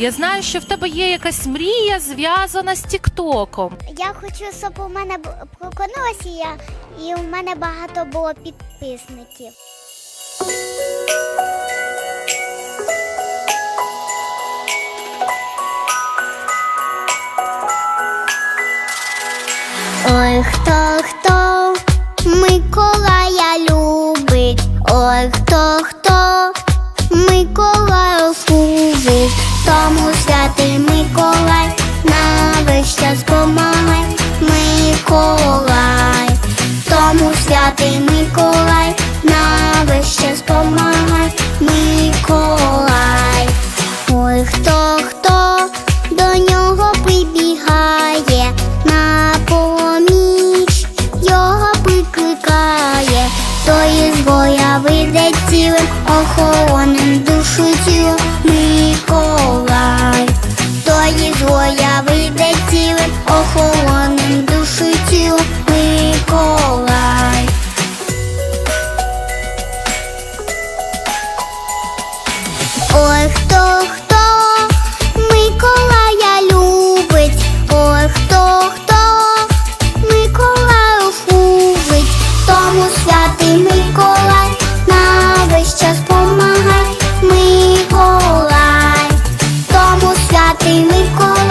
Я знаю, що в тебе є якась мрія зв'язана з Тіктоком. Я хочу, щоб у мене б- я, і у мене багато було підписників. Ой, хто хто Миколая любить, ой, хто хто Миколаю святий Миколай на весь час помагай, Миколай. Ой, хто хто до нього прибігає, на поміч його прикликає, то із боя вийде цілим, охороним Святий Миколай на